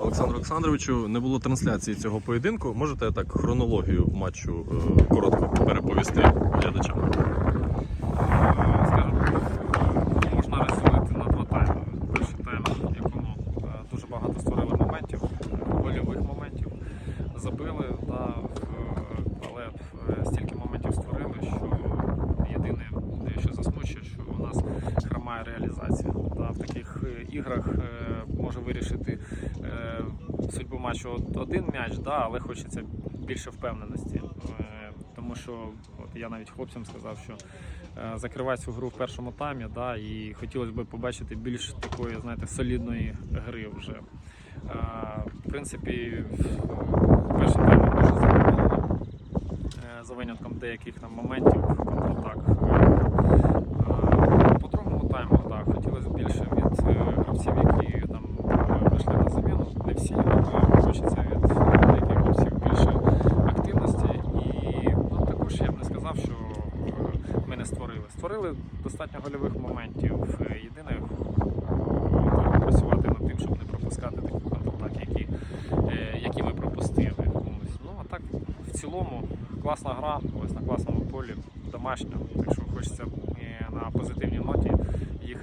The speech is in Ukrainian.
Олександру Олександровичу, не було трансляції цього поєдинку. Можете так хронологію матчу е, коротко переповісти глядачам? Скажімо, так, можна розділити на два тайми. Перший тайм, якому е, дуже багато створили моментів, гольових моментів, забили, але е, стільки моментів створили, що єдине, що засмучує, що у нас хромає реалізація. Да, в таких е, іграх е, вирішити е, судьбу матчу один м'яч, да, але хочеться більше впевненості. Е, Тому що от я навіть хлопцям сказав, що е, закривати цю гру в першому таймі, да, і хотілося б побачити більш такої, знаєте, солідної гри вже. Е, В принципі, перший тайм дуже задоволені. Е, За винятком деяких там моментів контратак. Е, По другому тайму так, хотілося б більше від е, гравців, які там е, вийшли на заміну. Не всі, але хочеться від деяких гравців більше активності. І ну, також я б не сказав, що е, ми не створили. Створили достатньо гольових моментів. Е, Єдине, треба працювати над тим, щоб не пропускати такі контратаки, які, е, які ми пропустили. Ну а так, в цілому, класна гра, ось на класному полі, домашня. Так що хочеться на позитивній ноті їхати